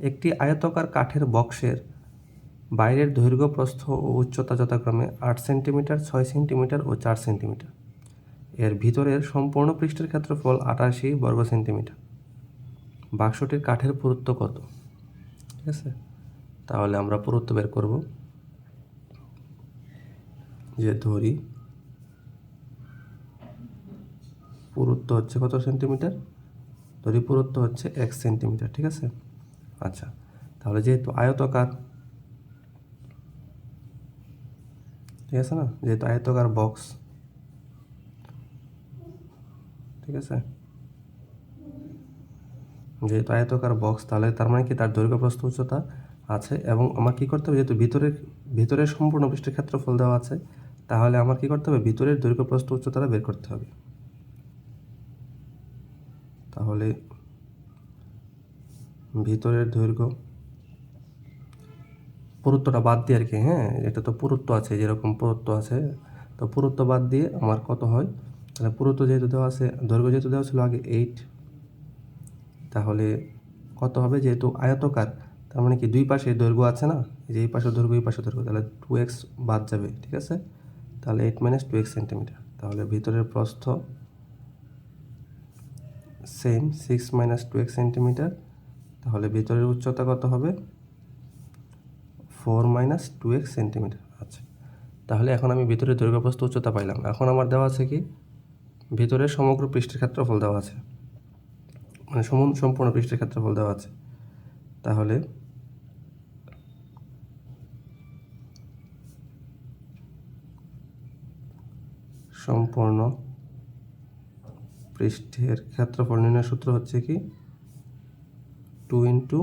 একটি আয়তকার কাঠের বক্সের বাইরের দৈর্ঘ্য প্রস্থ ও উচ্চতা যথাক্রমে আট সেন্টিমিটার, ছয় সেন্টিমিটার ও চার সেন্টিমিটার। এর ভিতরের সম্পূর্ণ পৃষ্ঠের ক্ষেত্রফল আটাশি বর্গ সেন্টিমিটার। বাক্সটির কাঠের পুরুত্ব কত? ঠিক আছে? তাহলে আমরা পুরুত্ব বের করব। যে ধরি, পুরুত্ব হচ্ছে কত সেন্টিমিটার? ধরি পুরুত্ব হচ্ছে এক সেন্টিমিটার, ঠিক আছে? আচ্ছা তাহলে যেহেতু আয়তকার, ঠিক আছে না? যেহেতু আয়তকার বক্স ঠিক আছে? যেহেতু আয়তকার বক্স তাহলে তার মানে কি? তার দৈর্ঘ্য প্রস্থ উচ্চতা আছে এবং আমার কী করতে হবে? যেহেতু ভিতরের ভিতরের সম্পূর্ণ পৃষ্ঠের ক্ষেত্রফল দেওয়া আছে, তাহলে আমার কী করতে হবে? ভিতরের দৈর্ঘ্য প্রস্থ উচ্চতাটা বের করতে হবে। তাহলে ভিতরের দৈর্ঘ্য। পুরুত্বটা বাদ দিয়ে আর কি হ্যাঁ? এটা তো পুরুত্ব আছে, যেরকম পুরুত্ব আছে। তো পুরুত্ব বাদ দিয়ে আমার কত হয়? তাহলে পুরুত্ব যেহেতু দেওয়া আছে, দৈর্ঘ্য যেহেতু দেওয়া ছিল আগে এইট তাহলে কত হবে যেহেতু আয়তকার? তার মানে কি দুই পাশে দৈর্ঘ্য আছে না? যে এই পাশে দৈর্ঘ্য, এই পাশে দৈর্ঘ্য, তাহলে টু এক্স বাদ যাবে, ঠিক আছে? তাহলে eight minus two x centimetre তাহলে ভিতরের প্রস্থ same six minus two x centimetre তাহলে ভিতরের উচ্চতা কত হবে? Four minus two x centimetre আচ্ছা তাহলে এখন আমি ভিতরের দৈর্ঘ্য প্রস্থ উচ্চতা পাইলাম। এখন আমার দেওয়া আছে কি? ভিতরের সমগ্র পৃষ্ঠের ক্ষেত্রফল দেওয়া আছে। মানে সম, সম্পূর্ণ পৃষ্ঠের ক্ষেত্রফল দেওয়া আছে। তাহলে সম্পূর্ণ পৃষ্ঠের ক্ষেত্রফল নির্ণয় সূত্র হচ্ছে কি? Two into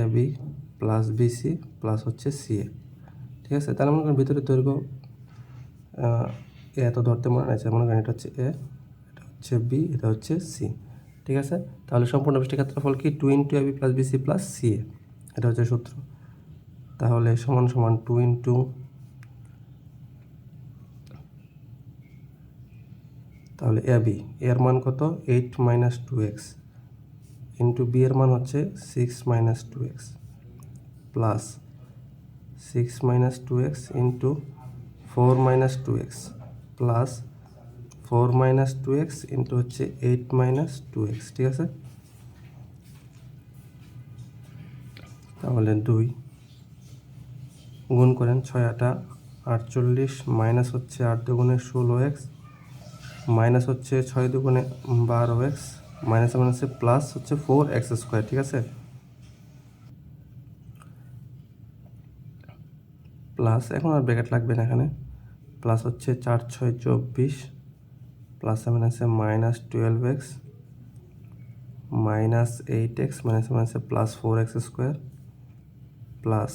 A B plus BC plus হচ্ছে সি এ ঠিক আছে? তাহলে মনে করেন ভিতরে দৈর্ঘ্য এ এত ধরতে মনে আছে, মনে করেন এটা হচ্ছে এ এটা হচ্ছে বি এটা হচ্ছে সি ঠিক আছে? তাহলে সম্পূর্ণ পৃষ্ঠের ক্ষেত্রফল কি? Two into A B plus BC plus C A এটা হচ্ছে সূত্র। তাহলে সমান সমান টু ইন্টু তাহলে এ বি এর মান কত? Eight minus two x into B এর মান হচ্ছে six minus two x plus six minus two x into four minus two x plus four minus two x into হচ্ছে এইট মাইনাস টু এক্স ঠিক আছে? তাহলে দুই গুণ করেন ছয় আটা আটচল্লিশ মাইনাস হচ্ছে আট দুগুণে ষোলো এক্স মাইনাস হচ্ছে ছয় দুগুণে বারো এক্স মাইনাসে মাইনাসে প্লাস হচ্ছে ফোর এক্স স্কোয়ার, ঠিক আছে? প্লাস, এখন আর ব্র্যাকেট লাগবে না এখানে। প্লাস হচ্ছে চার ছয় চব্বিশ, প্লাস মাইনাসে minus twelve x, minus eight x, মাইনাসে মাইনাসে plus four x square, plus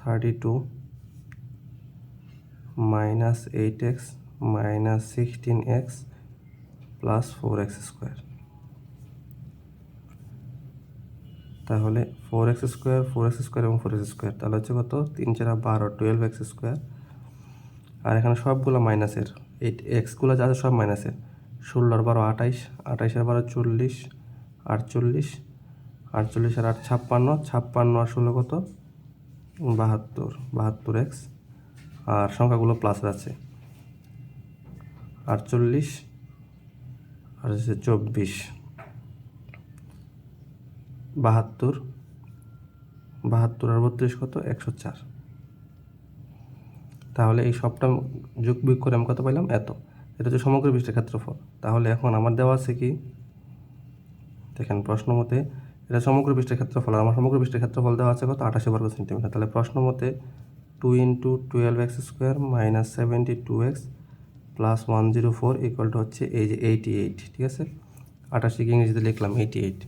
thirty two, minus eight x, minus sixteen x plus four x square তাহলে four x square four x square এবং four x square তাহলে হচ্ছে কত? তিন চারা বারো টুয়েলভ এক্স স্কোয়ার আর এখানে সবগুলো মাইনাসের এইট এক্সগুলো যা আছে সব মাইনাসের ষোলোর বারো আঠাইশ, আঠাইশের বারো চল্লিশ, আটচল্লিশ আটচল্লিশ আর আট ছাপ্পান্ন ছাপ্পান্ন আর ষোলো কত? বাহাত্তর বাহাত্তর এক্স আর সংখ্যাগুলো প্লাস আছে। আটচল্লিশ আর হচ্ছে চব্বিশ, বাহাত্তর বাহাত্তর আর বত্রিশ কত? একশো চার। তাহলে এই সবটা যোগ বিয়োগ করে আমি কত পাইলাম? এত। এটা হচ্ছে সমগ্র পৃষ্ঠের ক্ষেত্রফল। তাহলে এখন আমার দেওয়া আছে কি? দেখেন, প্রশ্ন মতে এটা সমগ্র পৃষ্ঠের ক্ষেত্রফল আমার সমগ্র পৃষ্ঠের ক্ষেত্রফল দেওয়া আছে কত? আঠাশি বর্গ সেন্টিমিটার। তাহলে প্রশ্ন মতে two into twelve x square minus seventy two x plus one zero four equal to হচ্ছে এই যে এইটি এইট ঠিক আছে? আটাশিকে ইংরেজিতে লিখলাম এইটি এইট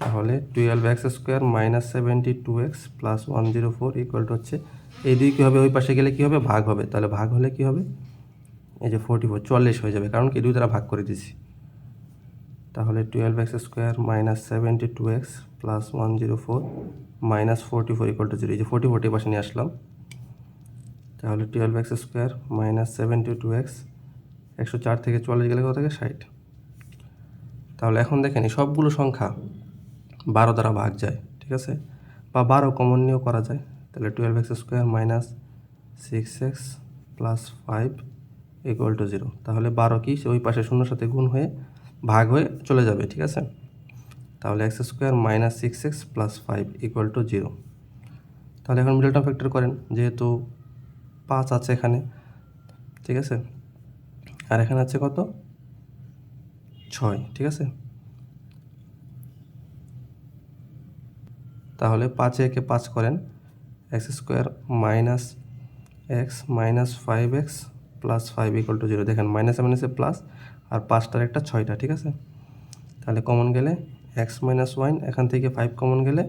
তাহলে twelve x square minus seventy two x plus one zero four equal to হচ্ছে এই দুই কী হবে? ওই পাশে গেলে কী হবে? ভাগ হবে। তাহলে ভাগ হলে কী হবে? এই যে ফোরটি ফোর চল্লিশ হয়ে যাবে। কারণ কি? দুই দ্বারা ভাগ করে দিছি তাহলে twelve x square minus seventy two x plus one zero four minus forty four equal to zero এই যে ফোরটি ফোরটি পাশে নিয়ে আসলাম। তাহলে twelve x square minus seventy two x একশো চার থেকে চল্লিশ গেলে কত থাকে? ষাট। তাহলে এখন দেখেন এই সবগুলো সংখ্যা বারো দ্বারা ভাগ যায়, ঠিক আছে? বা বারো কমন নিয়েও করা যায়। তাহলে twelve x square minus six x plus five equal to zero তাহলে বারো কি? ওই পাশে শূন্যর সাথে গুণ হয়ে ভাগ হয়ে চলে যাবে, ঠিক আছে? তাহলে x square minus six x plus five equal to zero তাহলে এখন মিডল টার্ম ফ্যাক্টর করেন, যেহেতু পাঁচ আছে এখানে। ঠিক আছে? আর এখানে আছে কত? ছয়, ঠিক আছে? তাহলে পাঁচে একে পাঁচ করেন। X square minus x minus five x plus five equal to zero. দেখেন, মাইনাসে মাইনাসে প্লাস, আর পাঁচটার একটা ছয়টা, ঠিক আছে? তাহলে কমন গেলে এক্স মাইনাস ওয়ান, এখান থেকে ফাইভ কমন গেলে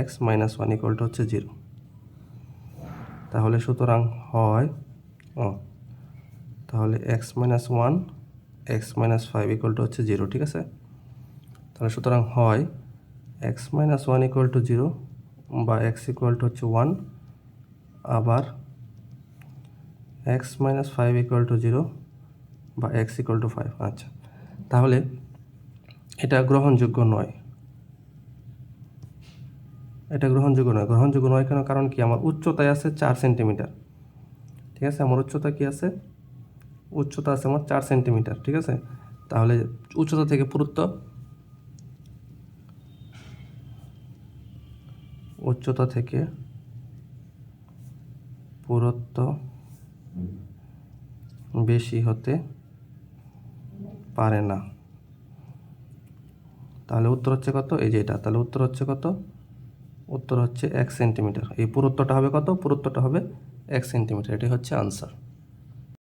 x minus one equal to হচ্ছে জিরো। তাহলে সুতরাং হয়, ও, তাহলে x minus one x minus five equal to হচ্ছে জিরো ঠিক আছে? তাহলে সুতরাং হয় x minus one equal to zero বা এক্স ইকুয়াল টু হচ্ছে ওয়ান আবার x minus five equal to zero বা এক্স ইকুয়াল টু ফাইভ আচ্ছা। তাহলে এটা গ্রহণযোগ্য নয়। এটা গ্রহণযোগ্য নয়। গ্রহণযোগ্য নয় কেন? কারণ কি? আমার উচ্চতায় আছে চার সেন্টিমিটার। ঠিক আছে? আমার উচ্চতা কি আছে? উচ্চতা আছে আমার চার সেন্টিমিটার। ঠিক আছে? তাহলে উচ্চতা থেকে পুরুত্ব উচ্চতা থেকে পুরুত্ব বেশি হতে পারে না। তাহলে উত্তর হচ্ছে কত? এই যে এটা। তাহলে উত্তর হচ্ছে কত? উত্তর হচ্ছে এক সেন্টিমিটার। এই পুরুত্বটা হবে কত? পুরুত্বটা হবে এক সেন্টিমিটার। এটি হচ্ছে আনসার